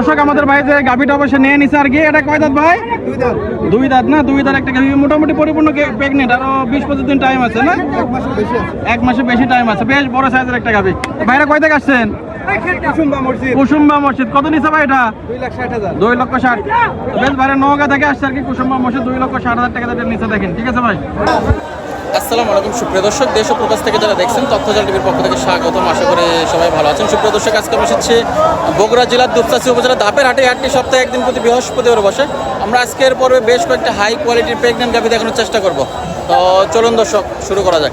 দর্শক আমাদের ভাই যে গাভিটা অবশ্যই নিয়ে নিছে আর কি এটা কয় দাঁত ভাই? দুই দাঁত না দুই দাঁত একটা গাভি। মোটামুটি পরিপূর্ণ প্রেগনেন্ট আরও বিশ পঁচিশ দিন টাইম আছে না? এক মাসে বেশি টাইম আছে বেশ বড় সাইজের একটা গাভি। ভাইরা কয় থেকে আসছেন? কুসুম্বা মসজিদ। কত নিছে ভাই এটা? দুই লক্ষ ষাট। বেশ ভাইরা থেকে আসছে আর কি কুসুম্বা মসজিদ দুই লক্ষ ষাট হাজার টাকা নিচে দেখেন। ঠিক আছে ভাই? আসসালামু আলাইকুম, সুপ্রিয় দর্শক, দেশ ও প্রবাস থেকে যারা দেখছেন তথ্যজাল টিভির পক্ষ থেকে স্বাগতম। আশা করি সবাই ভালো আছেন। সুপ্রিয় দর্শক, আজকে আমি এসেছি বগুড়া জেলার দুপচাচি উপজেলা ধাপের হাটে হাটটি সপ্তাহে একদিন প্রতি বৃহস্পতিবার বসে। আমরা আজকের পর্বে বেশ কয়েকটা হাই কোয়ালিটির প্রেগনেন্ট গাভি দেখানোর চেষ্টা করব। তো চলুন দর্শক, শুরু করা যাক।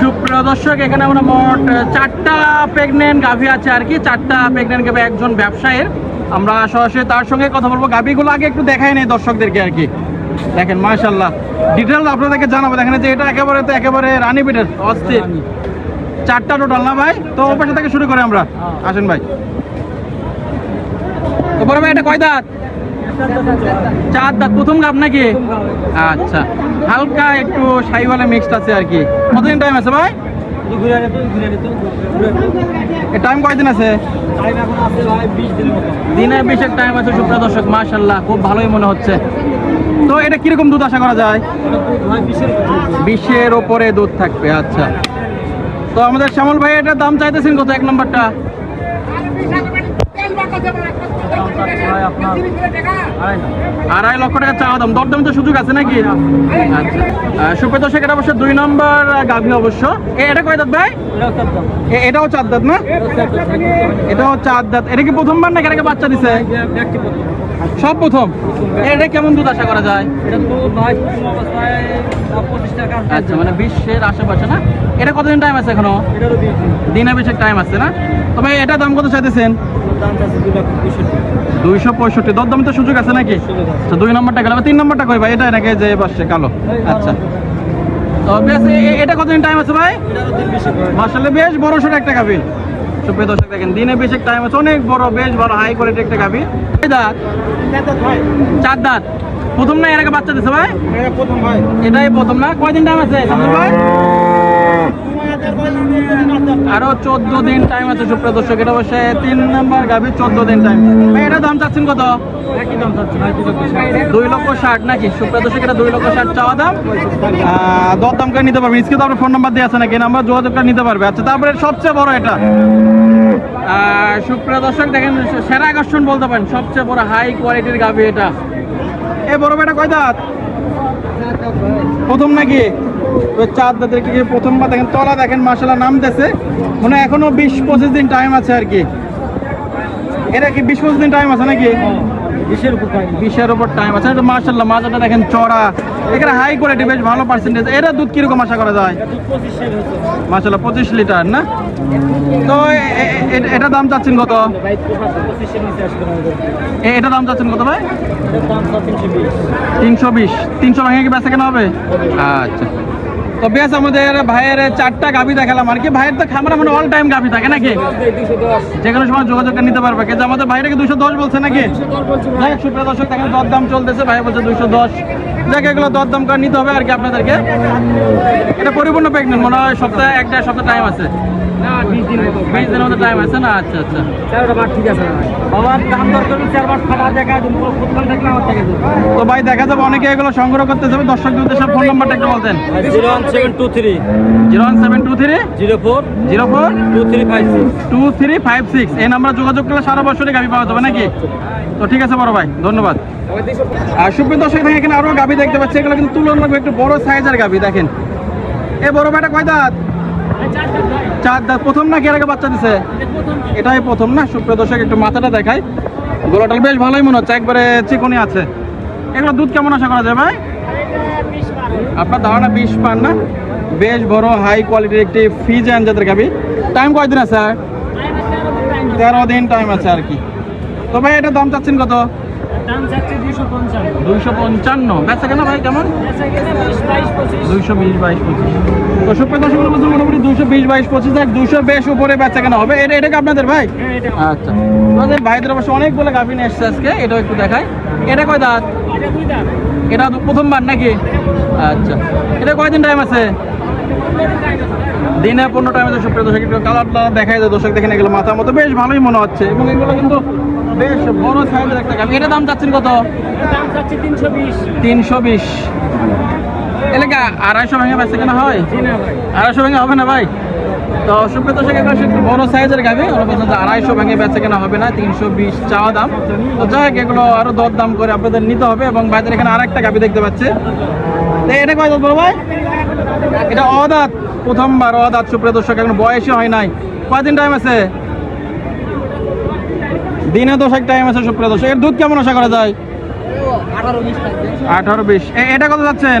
সুপ্রিয় দর্শক, এখানে আমরা মোট চারটা প্রেগনেন্ট গাভি আছে আর কি। চারটা প্রেগনেন্ট গাভি একজন ব্যবসায়ীর। আমরা সরাসরি তার সঙ্গে কথা বলব। গাভিগুলো আগে একটু দেখাই নেই দর্শকদেরকে আর কি। দেখেন মাশাল্লাহ ডিটেলস আপনাদেরকে জানাব। দেখেন যে এটা একেবারে তো একেবারে রানী পিটের অস্থির। চারটা টোটাল না ভাই? তো ও পাশে থেকে শুরু করে আমরা। আসেন ভাই। তো বড় ভাই এটা কয় দাঁত? চার দাঁত। প্রথম গাব নাকি? আচ্ছা। হালকা একটু সাইওয়ালা মিক্সড আছে আর কি। কতদিন টাইম আছে ভাই? টাইম কয়দিন আছে? দিনে বিশের টাইম আছে সুপ্রিয় দর্শক মাশাল্লাহ খুব ভালোই মনে হচ্ছে। তো এটা কীরকম দুধ আশা করা যায়? বিশের ওপরে দুধ থাকবে আচ্ছা। তো আমাদের শ্যামল ভাই, এটার দাম চাইতেছেন কত? এক নম্বরটা। আড়াই লক্ষ টাকা চাওয়া দাম। দরদাম তো সুযোগ আছে নাকি? আচ্ছা। সুপ্রিয় দর্শক এটা অবশ্য দুই নম্বর গাভী অবশ্য। এটা কয় দাঁত ভাই? এটাও চার দাঁত না? এটাও চার দাঁত। এটা কি প্রথমবার না এটাকে বাচ্চা দিছে? সব প্রথম। এটা কেমন দুধ আশা করা যায়? আচ্ছা মানে বিশ্বের আশেপাশে না? এটা কতদিন টাইম আছে এখনও? দিনে। বিশের টাইম আছে না? তবে এটা দাম কত চাইতেছেন? দুইশো পঁয়ষট্টি। দর দাম তো সুযোগ আছে নাকি? আচ্ছা দুই নম্বরটা গেল তিন নম্বরটা কই ভাই? এটা নাকি যে পাশে কালো। আচ্ছা। তো বেশ এটা কতদিন টাইম আছে ভাই? মাসালে বেশ বড় সড়ো একটা গাভি। সুপ্রিয় দর্শক, দেখেন, দিনে বেশ টাইম আছে, অনেক বড়, বেশ বড় হাই কোয়ালিটি একটা গাভি। দাঁত, চার দাঁত। প্রথম না, এর আগে বাচ্চা দিছে ভাই? প্রথম ভাই এটাই প্রথম না? কয়দিন টাইম আছে ভাই? আরও চোদ্দ দিন টাইম আছে, সুপ্রিয় দর্শক, এটা বসে তিন নাম্বার গাভি, চোদ্দ দিন টাইম এটা দাম চাচ্ছেন কত? দুই লক্ষ ষাট নাকি? সুপ্রিয় দর্শক, এটা দুই লক্ষ ষাট চাওয়া দাম? দর দাম করে নিতে পারবে ইসকে তো আপনার ফোন নাম্বার দিয়ে আছে নাকি? নাম্বার যোগাযোগ করে নিতে পারবে। আচ্ছা তারপরে সবচেয়ে বড় এটা। সুপ্রিয় দর্শক, দেখেন সেরা আকর্ষণ বলতে পারেন, সবচেয়ে বড় হাই কোয়ালিটির গাভি এটা। এ বড় বেটা কয় দাঁত? প্রথম নাকি? ওই চার দাঁতের কি প্রথমবার দেখেন, তলা দেখেন মাসালা নামতেছে মানে এখনও বিশ পঁচিশ দিন টাইম আছে আর কি। এটা কি বিশ পঁচিশ দিন টাইম আছে নাকি? বিশের উপর টাইম বিশের উপর টাইম আছে? এটা মাসাল্লাহ মাজাটা দেখেন চড়া। এখানে হাই কোয়ালিটি বেশ ভালো পার্সেন্টেজ এটা দুধ কীরকম আশা করা যায়? মাসাল্লাহ পঁচিশ লিটার না? তো এটা দাম চাচ্ছেন কত? এ- এটা দাম চাচ্ছেন কত ভাই? তিনশো বিশ। তিনশো ভাঙে কি বেচা কেনা হবে। আচ্ছা। তো বেশ, আমাদের ভাইয়ের চারটা গাভি দেখালাম আর কি। ভাইয়ের তো খামার মানে অল টাইম গাভি থাকে নাকি? যে কোনো সময় যোগাযোগ নিতে পারবে। কিন্তু আমাদের ভাইটাকে দুশো দশ বলছে নাকি? হ্যাঁ সুপ্রিয় দর্শক, দেখেন দর দাম চলতেছে। ভাই বলছে দুশো দশ। দেখে এগুলো দরদাম করে নিতে হবে আর কি আপনাদেরকে। এটা পরিপূর্ণ প্রেগনেন্ট মনে হয় সপ্তাহে একটা সপ্তাহ টাইম আছে। বিশ দিনের মধ্যে টাইম আছে না? আচ্ছা আচ্ছা। তো ভাই দেখা যাবে অনেকে এগুলো সংগ্রহ করতে যাবে দর্শক উদ্দেশ্যে ফোন নাম্বারটা একটু বলতেন। Zero one seven two three. Zero one seven two three zero four zero four two three five six. Two three five six এই নাম্বারে যোগাযোগ করলে সারা বছরই গাভি পাওয়া যাবে নাকি? তো ঠিক আছে বড় ভাই ধন্যবাদ। আর সুপ্রিয় দর্শক দেখেন এখানে আরও গাভি দেখতে পাচ্ছি এগুলো কিন্তু তুলনামূলক একটু বড় সাইজের গাভি দেখেন। এ বড় ভাইটা কয় দাঁত? চার দাঁত, প্রথম না কি আগে বাচ্চা দিছে? এটাই প্রথম না? সুপ্রিয় দর্শক, একটু মাথাটা দেখায় গোলাটাল বেশ ভালোই মনে হচ্ছে, একবারে চিকনি আছে। এগুলো দুধ কেমন আশা করা যায় ভাই? আপনার ধারণা বিশ পান না? বেশ বড় হাই কোয়ালিটির একটি ফিজ জাতের গাবি টাইম কয়দিন আছে আর? তেরো দিন টাইম আছে আর কি। তো ভাই, এটার দাম চাচ্ছেন কত? দুইশো পঞ্চান্ন। বেচা কেন ভাই কেমন? দুইশো বিশ বাইশ পঁচিশ। তো সুপ্রিয় দর্শক বন্ধু, মোটামুটি দুইশো বিশ বাইশ পঁচিশ দুইশো বেশ উপরে বেচা কেন হবে। এটা এটা কি আপনাদের ভাই? আচ্ছা। তোমাদের ভাইদের অবশ্য অনেকগুলো এসছে আজকে। এটাও একটু দেখাই। এটা কয় দাঁত? এটা প্রথমবার নাকি? আচ্ছা। এটা কয়দিন টাইম আছে? দিনে পনেরো টাইমে সুপ্রিয় দর্শক। একটু কালারটা দেখাই যায় দর্শক দেখেন এগুলো মাথার মতো। বেশ ভালোই মনে হচ্ছে। এবং এগুলো কিন্তু বেশ বড় সাইজের একটা গাভি এটা দাম চাচ্ছেন কত? দাম চাচ্ছি তিনশো বিশ। তিনশো বিশ এলাকা আড়াইশো ভেঙে বেচতে কেনা হয়? আড়াইশো ভেঙে হবে না ভাই? তো সুপ্রিয় দর্শক এগুলো একটু বড় সাইজের গাভি ওরা বলছেন যে আড়াইশো ভেঙে বেচে কেনা হবে না তিনশো বিশ চাওয়া দাম। তো যাই হোক এগুলো আরও দর দাম করে আপনাদের নিতে হবে এবং ভাইদের এখানে আরেকটা গাভি দেখতে পাচ্ছে। তো এটা কয় দাঁত বড় ভাই? এটা অদাত প্রথমবার অদাত সুপ্রিয় দর্শক এখন বয়সই হয় নাই। কয়দিন টাইম আছে? দিনে দশেক টাইম আছে সুপ্রিয় দর্শক। এর দুধ কেমন আশা করা যায়? আঠারো বিশ। এটা কত যাচ্ছেন?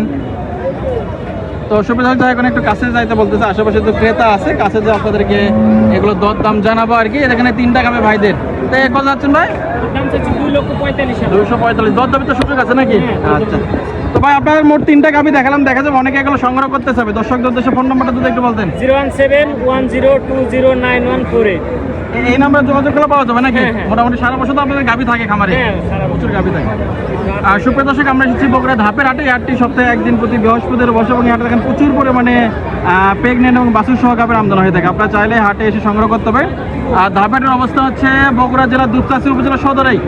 তো সুবিধা হচ্ছে এখন একটু কাছে যাইতে বলতেছে আশেপাশে তো ক্রেতা আছে কাছে যে আপনাদেরকে এগুলো দর দাম জানাব আর কি। এখানে তিনটা খাবে ভাইদের। তো এ কত যাচ্ছেন ভাই? দাম দুশো পঁয়তাল্লিশ দর দাবি তো সুযোগ আছে নাকি? আচ্ছা। তো ভাই আপনার মোট তিনটা গাবি দেখালাম দেখা যাবে অনেকে এগুলো সংগ্রহ করতে চাবে। দর্শকদের উদ্দেশ্যে ফোন নাম্বারটা যদি একটু বলতেন। Zero one seven one zero two zero nine one four এই- নাম্বারে যোগাযোগ করলে পাওয়া যাবে নাকি? হ্যাঁ, হ্যাঁ। মোটামুটি সারা বছর তো আপনাদের গাবি থাকে খামারে। হ্যাঁ প্রচুর গাবি থাকে। আর সুপ্রিয় দর্শক আমরা এসেছি বগুড়া ধাপের হাটে। হাটটি সপ্তাহে একদিন প্রতি বৃহস্পতিবার বসে এবং হাটে দেখেন প্রচুর পরিমাণে প্রেগনেন্ট এবং বাসুর সহ গাবের আমদানি হয়ে থাকে। আপনারা চাইলে হাটে এসে সংগ্রহ করতে হবে আর ধাপের অবস্থা হচ্ছে বগুড়া জেলার দুপচাচি উপজেলা সদরেই।